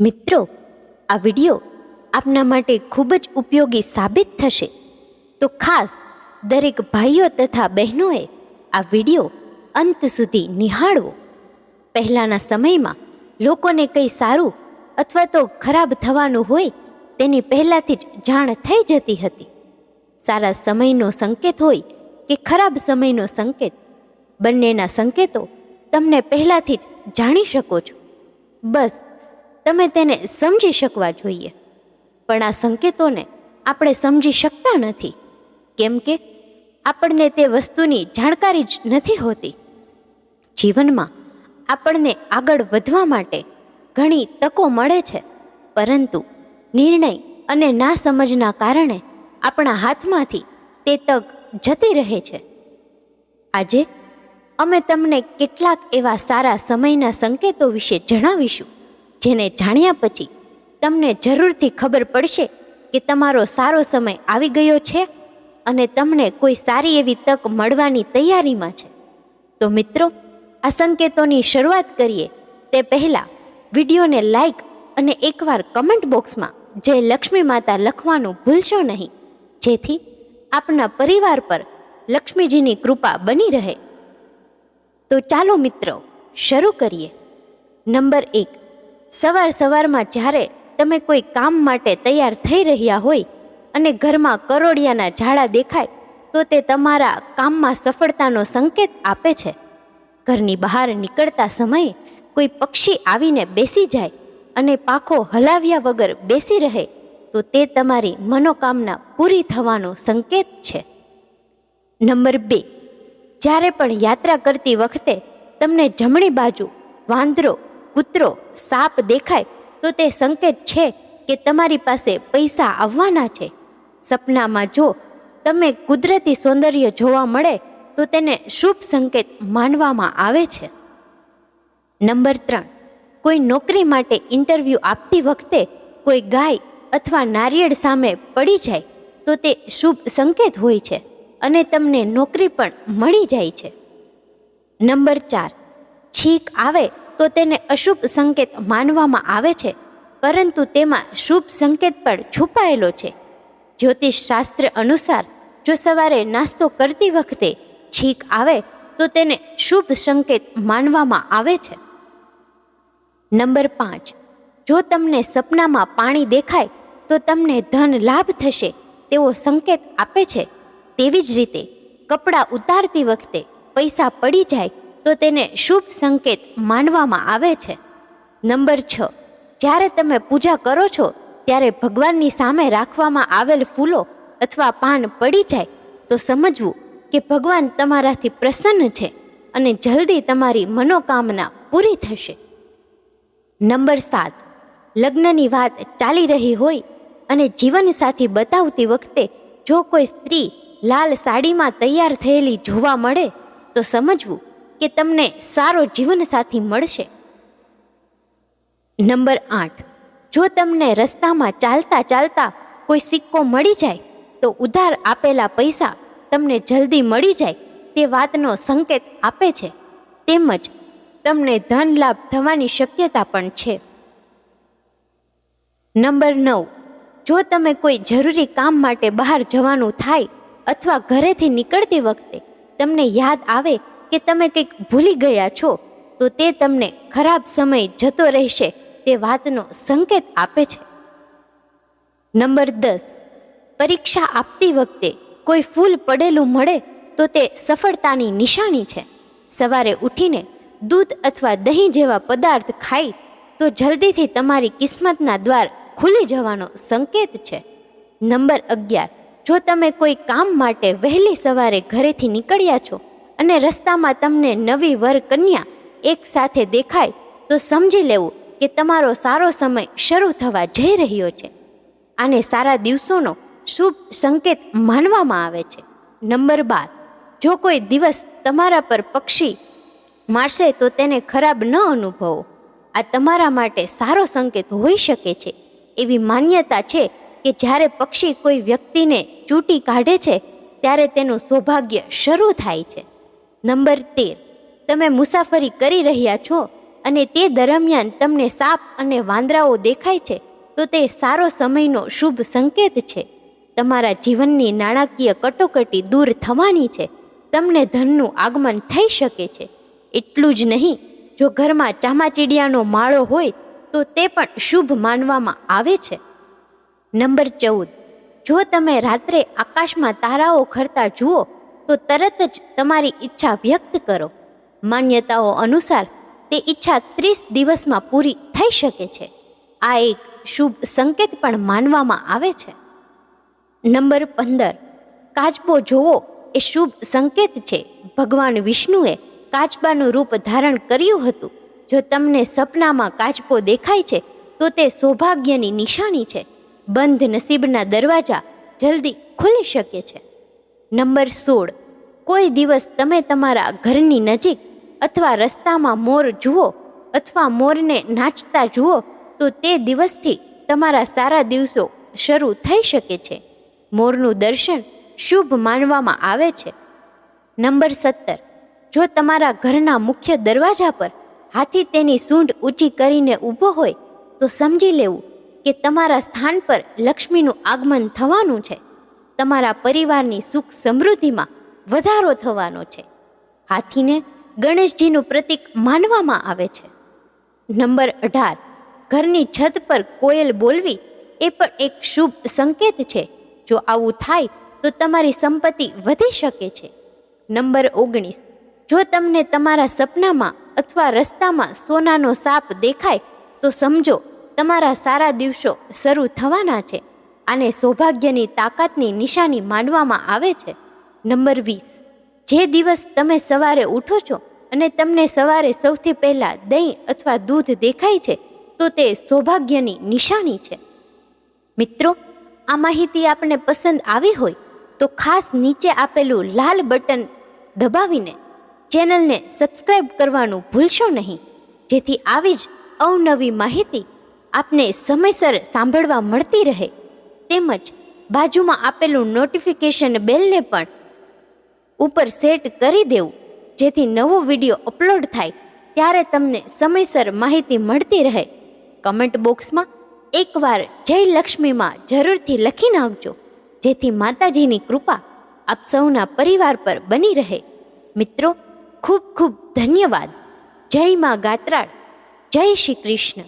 મિત્રો, આ વિડિયો આપના માટે ખૂબ જ ઉપયોગી સાબિત થશે. તો ખાસ, દરેક ભાઈઓ તથા બહેનોએ આ વીડિયો અંત સુધી નિહાળવો. પહેલાંના સમયમાં લોકોને કંઈ સારું અથવા તો ખરાબ થવાનું હોય તેની પહેલાંથી જ જાણ થઈ જતી હતી. સારા સમયનો સંકેત હોય કે ખરાબ સમયનો સંકેત, બંનેના સંકેતો તમને પહેલાંથી જ જાણી શકો છો. બસ તમે તેને સમજી શકવા જોઈએ. પણ આ સંકેતોને આપણે સમજી શકતા નથી. કેમ કે આપણને તે વસ્તુની જાણકારી જ નથી હોતી. જીવનમાં આપણને આગળ વધવા માટે ઘણી તકો મળે છે, પરંતુ નિર્ણય અને ના સમજના કારણે આપણા હાથમાંથી તે તક જતી રહે છે. આજે અમે તમને કેટલાક એવા સારા સમયના સંકેતો વિશે જણાવીશું. જેને જાણ્યા પછી તમને જરૂરથી ખબર પડશે કે તમારો સારો સમય આવી ગયો છે અને તમને કોઈ સારી એવી તક મળવાની તૈયારીમાં છે. તો મિત્રો, આ સંકેતોની શરૂઆત કરીએ તે પહેલાં વિડીયોને લાઈક અને એકવાર કમેન્ટ બોક્સમાં જય લક્ષ્મી માતા લખવાનું ભૂલશો નહીં, જેથી આપના પરિવાર પર લક્ષ્મીજીની કૃપા બની રહે. તો ચાલો મિત્રો, શરૂ કરીએ. નંબર એક સવાર સવારમાં જ્યારે તમે કોઈ કામ માટે તૈયાર થઈ રહ્યા હોય અને ઘરમાં કરોડિયાના ઝાડા દેખાય, તો તે તમારા કામમાં સફળતાનો સંકેત આપે છે. ઘરની બહાર નીકળતા સમયે કોઈ પક્ષી આવીને બેસી જાય અને પાખો હલાવ્યા વગર બેસી રહે, તો તે તમારી મનોકામના પૂરી થવાનો સંકેત છે. નંબર બે. જ્યારે પણ યાત્રા કરતી વખતે તમને જમણી બાજુ વાંદરો કૂતરો સાપ દેખાય તો તે સંકેત છે કે તમારી પાસે પૈસા આવવાના છે. સપનામાં જો તમે કુદરતી સૌંદર્ય જોવા મળે તો તેને શુભ સંકેત માનવામાં આવે છે. નંબર ત્રણ. કોઈ નોકરી માટે ઇન્ટરવ્યૂ આપતી વખતે કોઈ ગાય અથવા નારિયેળ સામે પડી જાય તો તે શુભ સંકેત હોય છે અને તમને નોકરી પણ મળી જાય છે. નંબર ચાર. છીક આવે તો તેને અશુભ સંકેત માનવામાં આવે છે, પરંતુ તેમાં શુભ સંકેત પણ છુપાયેલો છે. જ્યોતિષ શાસ્ત્ર અનુસાર, જો સવારે નાસ્તો કરતી વખતે છીક આવે, તો તેને શુભ સંકેત માનવામાં આવે છે. નંબર પાંચ. જો તમને સપનામાં પાણી દેખાય, તો તમને ધન લાભ થશે, તેવો સંકેત આપે છે. તેવી જ રીતે, કપડાં ઉતારતી વખતે પૈસા પડી જાય તો તેને શુભ સંકેત માનવામાં આવે છે. નંબર છ. જ્યારે તમે પૂજા કરો છો, ત્યારે ભગવાનની સામે રાખવામાં આવેલ ફૂલો અથવા પાન પડી જાય, તો સમજવું કે ભગવાન તમારાથી પ્રસન્ન છે અને જલ્દી તમારી મનોકામના પૂરી થશે. નંબર સાત. લગ્નની વાત ચાલી રહી હોય અને જીવનસાથી બતાવતી વખતે જો કોઈ સ્ત્રી લાલ સાડીમાં તૈયાર થયેલી જોવા મળે, તો સમજવું કે તમને સારો જીવનસાથી મળશે. નંબર આઠ. જો તમને રસ્તામાં ચાલતા ચાલતા કોઈ સિક્કો મળી જાય, તો ઉધાર આપેલા પૈસા તમને જલ્દી મળી જાય તે વાતનો સંકેત આપે છે. તેમજ તમને ધન લાભ થવાની શક્યતા પણ છે. નંબર નવ. જો તમે કોઈ જરૂરી કામ માટે બહાર જવાનું થાય અથવા ઘરેથી નીકળતી વખતે તમને યાદ આવે કે તમે કંઈક ભૂલી ગયા છો, તો તે તમને ખરાબ સમય જતો રહેશે, તે વાતનો સંકેત આપે છે. નંબર દસ. પરીક્ષા આપતી વખતે કોઈ ફૂલ પડેલું મળે, તો તે સફળતાની નિશાની છે. સવારે ઉઠીને દૂધ અથવા દહીં જેવા પદાર્થ ખાઈ, તો જલ્દીથી તમારી કિસ્મતના દ્વાર ખુલી જવાનો સંકેત છે. નંબર અગિયાર. જો તમે કોઈ કામ માટે વહેલી સવારે ઘરેથી નીકળ્યા છો અને રસ્તામાં તમને નવી વર કન્યા એક સાથે દેખાય, તો સમજી લેવું કે તમારો સારો સમય શરૂ થવા જઈ રહ્યો છે. આને સારા દિવસોનો શુભ સંકેત માનવામાં આવે છે. નંબર બાર, જો કોઈ દિવસ તમારા પર પક્ષી મારશે તો તેને ખરાબ ન અનુભવો. આ તમારા માટે સારો સંકેત હોઈ શકે છે. એવી માન્યતા છે કે જ્યારે પક્ષી કોઈ વ્યક્તિને ચૂંટી કાઢે છે, ત્યારે તેનું સૌભાગ્ય શરૂ થાય છે. નંબર તેર. તમે મુસાફરી કરી રહ્યા છો અને તે દરમિયાન તમને સાપ અને વાંદરાઓ દેખાય છે, તો તે સારો સમયનો શુભ સંકેત છે. તમારા જીવનની નાણાકીય કટોકટી દૂર થવાની છે. તમને ધનનું આગમન થઈ શકે છે. એટલું જ નહીં, જો ઘરમાં ચામાચીડિયાનો માળો હોય, તો તે પણ શુભ માનવામાં આવે છે. નંબર ચૌદ. જો તમે રાત્રે આકાશમાં તારાઓ ખરતા જુઓ તો તરત જ તમારી ઈચ્છા વ્યક્ત કરો. માન્યતાઓ અનુસાર તે ઈચ્છા ત્રીસ દિવસમાં પૂરી થઈ શકે છે. આ એક શુભ સંકેત પણ માનવામાં આવે છે. નંબર પંદર. કાચબો જોવો એ શુભ સંકેત છે. ભગવાન વિષ્ણુએ કાચબાનું રૂપ ધારણ કર્યું હતું. જો તમને સપનામાં કાચબો દેખાય છે, તો તે સૌભાગ્યની નિશાની છે. બંધ નસીબના દરવાજા જલ્દી ખુલી શકે છે. નંબર સોળ. કોઈ દિવસ તમે તમારા ઘરની નજીક અથવા રસ્તામાં મોર જુઓ અથવા મોરને નાચતા જુઓ, તો તે દિવસથી તમારા સારા દિવસો શરૂ થઈ શકે છે. મોરનું દર્શન શુભ માનવામાં આવે છે. નંબર સત્તર. જો તમારા ઘરના મુખ્ય દરવાજા પર હાથી તેની સૂંઢ ઊંચી કરીને ઊભો હોય, તો સમજી લેવું કે તમારા સ્થાન પર લક્ષ્મીનું આગમન થવાનું છે. તમારા પરિવારની સુખ સમૃદ્ધિમાં વધારો થવાનો છે. હાથીને ગણેશજીનું પ્રતીક માનવામાં આવે છે. નંબર અઢાર, ઘરની છત પર કોયલ બોલવી એ પણ એક શુભ સંકેત છે. જો આવું થાય તો તમારી સંપત્તિ વધી શકે છે. નંબર ઓગણીસ, જો તમને તમારા સપનામાં અથવા રસ્તામાં સોનાનો સાપ દેખાય, તો સમજો તમારા સારા દિવસો શરૂ થવાના છે. આને સૌભાગ્યની તાકાતની નિશાની માનવામાં આવે છે. નંબર વીસ. જે દિવસ તમે સવારે ઉઠો છો અને તમને સવારે સૌથી પહેલાં દહીં અથવા દૂધ દેખાય છે, તો તે સૌભાગ્યની નિશાની છે. મિત્રો, આ માહિતી આપને પસંદ આવી હોય, તો ખાસ નીચે આપેલું લાલ બટન દબાવીને ચેનલને સબસ્ક્રાઈબ કરવાનું ભૂલશો નહીં. જેથી આવી જ અવનવી માહિતી આપને સમયસર સાંભળવા મળતી રહે. તેમજ બાજુમાં આપેલું નોટિફિકેશન બેલને પણ ઉપર સેટ કરી દેવું. જેથી નવો વીડિયો અપલોડ થાય, ત્યારે તમને સમયસર માહિતી મળતી રહે. કમેન્ટ બોક્સમાં એકવાર જય લક્ષ્મીમાં જરૂરથી લખી નાખજો, જેથી માતાજીની કૃપા આપ સૌના પરિવાર પર બની રહે. મિત્રો, ખૂબ ખૂબ ધન્યવાદ. જય માં ગાત્રાળ. જય શ્રી કૃષ્ણ.